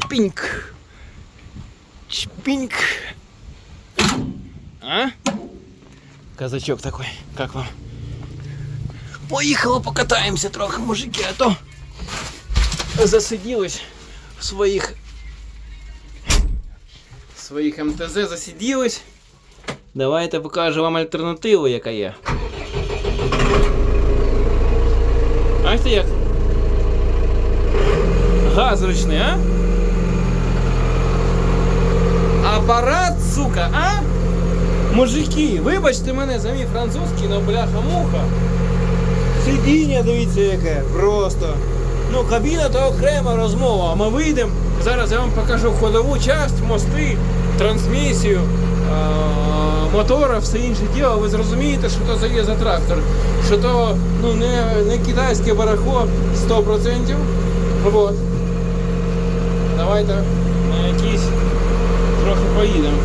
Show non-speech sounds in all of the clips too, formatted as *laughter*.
Чпиньк. Чпиньк. А? Казачок такой, как вам? Поїхали покатаємося трохи, мужики, а то засиділись в своїх в своїх МТЗ засиділись. Давайте покажу вам альтернативу, яка є. Бачите як? Газ ручний, а? Апарат, сука, а? Мужики, вибачте мене за мій французький, но бляха-муха. Сидіння, дивіться, яке, просто. Ну, кабіна то окрема розмова. А ми вийдемо. Зараз я вам покажу ходову часть, мости, трансмісію, мотора, все інше діло. Ви зрозумієте, що то є за трактор. Що то ну, не, не китайське барахло 100%. Вот. Давайте трохи поїдемо.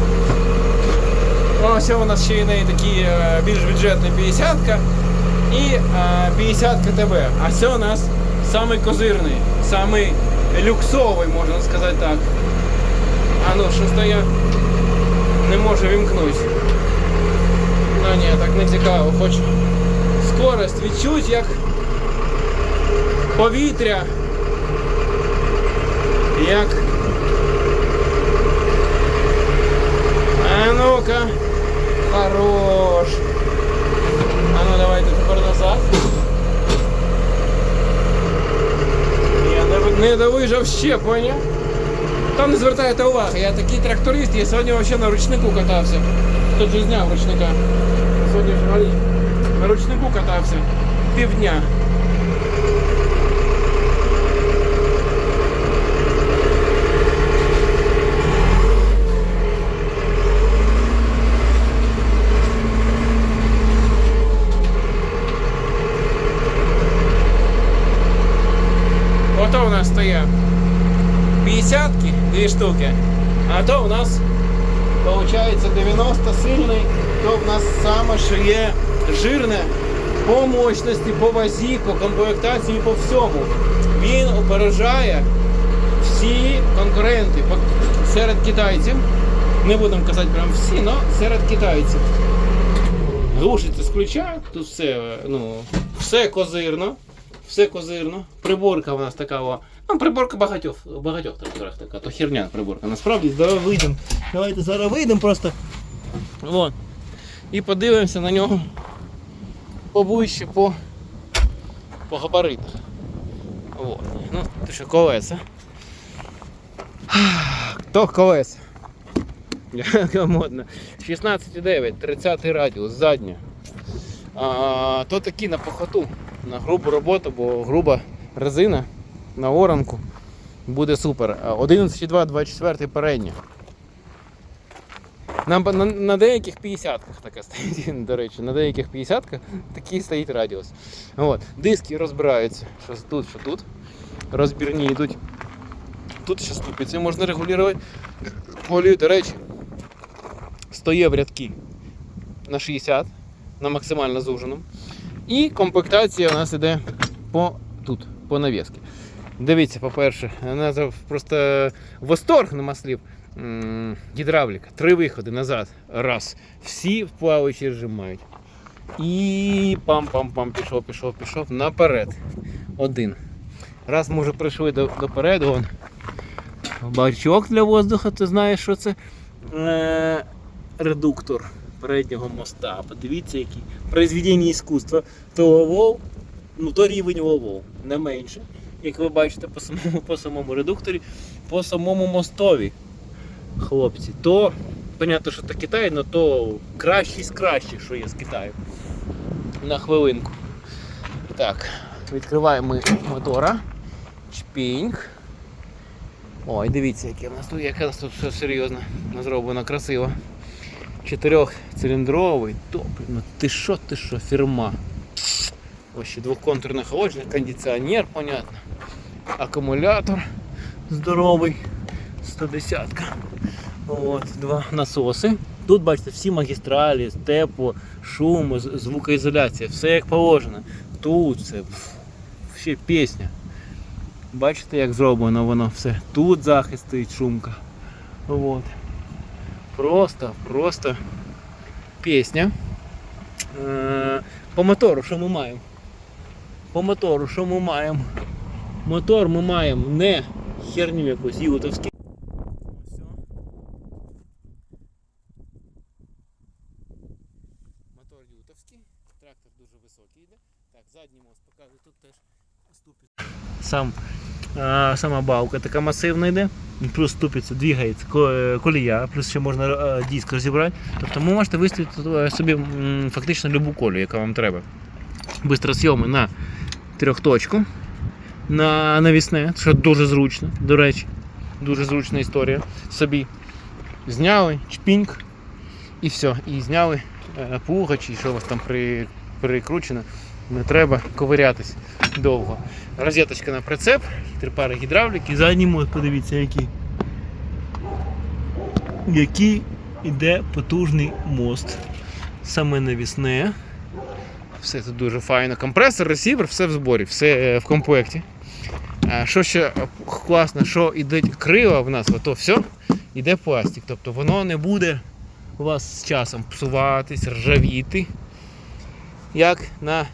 Ось у нас ще є неї такі е, більш бюджетні 50-ка і е, 50 ТБ. А це у нас самий козирний, самий люксовий, можна сказати так. А ну, то я не можу вімкнути. Ну ні, так не цікаво, хочу скорость відчуть, як повітря. Як. А ну-ка. Хорош. А ну давайте тепер назад. Я не, не довижав ще, поняв? Там не звертайте уваги, я такий тракторист, я сьогодні взагалі на ручнику катався. Тут же зняв ручника. Сьогодні взагалі на ручнику катався. Півдня. 50-ки, дві штуки. А то у нас виходить 90 сильний, то в нас саме що є по мощності, по вазі, по комплектації, по всьому. Він опережає всі конкуренти серед китайців. Не будемо казати прям всі, але серед китайців. Глушиться з ключа, тут все е, ну, все козирно, все козирно. Приборка у нас така. Ну, приборка багатьох, багатьох тракторах така, то херня приборка. Насправді, давай вийдемо. Давайте зараз вийдемо просто. Вон. І подивимося на нього поближче по, по габаритах. Вот. Ну, ти що колеса. Хто колеса? Яка модна. 16,9, 30 радіус, задня. А, то такі на похоту, на грубу роботу, бо груба резина на оранку буде супер. А 11,2, 24 передня. На, на, деяких 50-ках така *laughs* стоїть, до речі, на деяких 50-ках такий стоїть радіус. От. Диски розбираються. Що тут, що тут. Розбірні йдуть. Тут ще ступиці можна регулювати. Голію, до речі, стоє в рядки на 60 на максимально зуженому. І комплектація у нас іде по тут, по навіски. Дивіться, по-перше, вона просто восторг нема слів. Гідравліка. Три виходи назад. Раз. Всі в плаваючий режим. І пам-пам-пам, пішов, пішов, пішов. Наперед. Один. Раз ми вже прийшли до, допереду, он бачок для воздуха, ти знаєш, що це е, редуктор переднього моста. Подивіться, який произведення іскусства. То ловов, ну то рівень ловов, не менше. Як ви бачите по самому, по самому редукторі, по самому мостові, хлопці, то, понятно, що то Китай, але то кращий з кращих, що є з Китаю. На хвилинку. Так, відкриваємо ми мотора. Чпінг. Ой, дивіться, яке в нас тут, яке в нас тут все серйозно зроблено, красиво. Чотирьохциліндровий, топ, ну ти що, ти що, фірма. Ось ще двохконтурний холодильник, кондиціонер, понятно. Акумулятор здоровий, 110 От, два насоси. Тут бачите всі магістралі, тепло, шум, звукоізоляція, все як положено. Тут це ще пісня. Бачите, як зроблено воно все. Тут захист стоїть шумка. От. Просто, просто пісня. Е, По мотору, що ми маємо? По мотору, що ми маємо? Мотор ми маємо не херню якусь ютовський. Мотор ютовський, трактор дуже високий йде. Так, задній мост показую, тут теж ступить. Сам, а, сама балка така масивна йде, плюс ступиться, двигається ко- е, колія, плюс ще можна е, диск розібрати. Тобто ви можете виставити е, собі фактично любу колію, яка вам треба. Бистросйоми на трьохточку, на навісне, що дуже зручно, до речі, дуже зручна історія. Собі зняли, чпіньк, і все. І зняли е, пуга чи що у вас там при, прикручено. Не треба ковирятись довго. Розеточка на прицеп, три пари гідравліки, задній мост, подивіться, який. Який іде потужний мост. Саме навісне. Все тут дуже файно. Компресор, ресівер, все в зборі, все е, в комплекті. Що ще класно, що іде крила в нас, то все іде пластик. Тобто воно не буде у вас з часом псуватись, ржавіти. Як на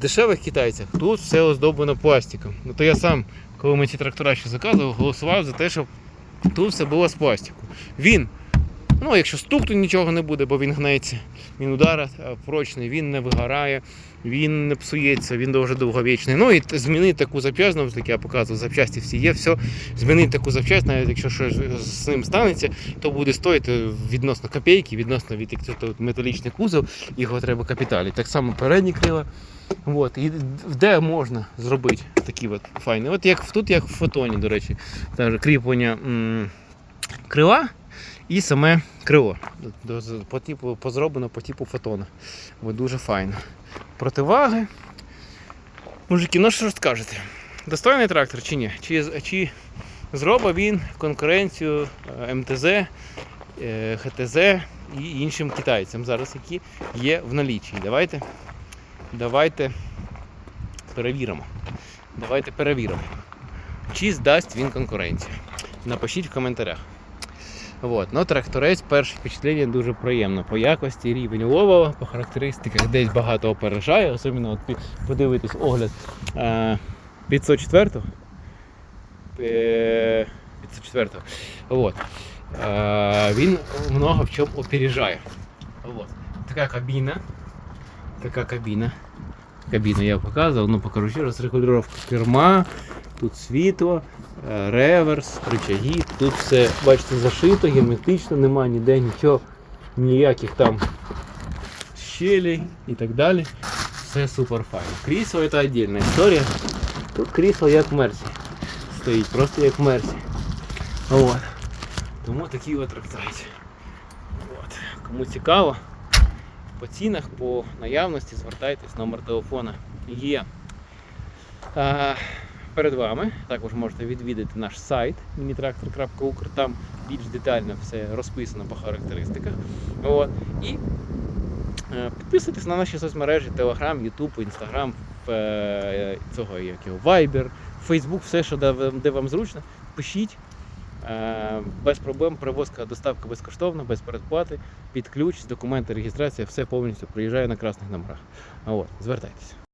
дешевих китайцях, тут все оздоблено пластиком. Ну то я сам, коли ми ці трактора ще заказував, голосував за те, щоб тут все було з пластику. Він, ну якщо стукту нічого не буде, бо він гнеться, він удар е, прочний, він не вигорає, він не псується, він дуже довговічний. Ну і змінити таку ж таки, я показував, запчасті всі є, все. Змінити таку запчасть, навіть якщо щось з ним станеться, то буде стоїти відносно копійки, відносно від металічний кузов, його треба капіталі. Так само передні крила. От, і де можна зробити такі от файні. От як тут, як в фотоні, до речі, теж кріплення м, крила і саме крило. По типу, позроблено по типу фотона. От дуже файно. Противаги. Мужики, ну що ж скажете? Достойний трактор чи ні? Чи, чи зробить він конкуренцію е, МТЗ, е, ХТЗ і іншим китайцям зараз, які є в наліччі. Давайте, давайте перевіримо. Давайте перевіримо, чи здасть він конкуренцію. Напишіть в коментарях. Вот. Ну, тракторець, перше впечатлення дуже приємно. По якості рівень ловова, по характеристиках десь багато опережає, особливо от подивитись огляд е, 504 е, 504 вот. е, Він много в чому опережає. Вот. Така кабіна. Така кабіна. Кабіну я показував, ну покажу ще раз регулювання керма, тут світло, е, реверс, рычаги, тут все, бачите, зашито, герметично, нема ніде нічого, ніяких там щелей і так далі. Все супер файно. Крісло це віддільна історія. Тут крісло як Мерсі. Стоїть, просто як Мерсі. От. Тому такі от трактайці. От. Кому цікаво, по цінах, по наявності звертайтесь, номер телефона є. А, перед вами також можете відвідати наш сайт minitractor.ukr, там більш детально все розписано по характеристиках. От. І е, підписуйтесь на наші соцмережі, Telegram, YouTube, Instagram, е, цього як його, Viber, Facebook, все, що де, вам- зручно, пишіть. Е, Без проблем, перевозка, доставка безкоштовна, без передплати, під ключ, документи, реєстрація, все повністю приїжджає на красних номерах. От, звертайтеся.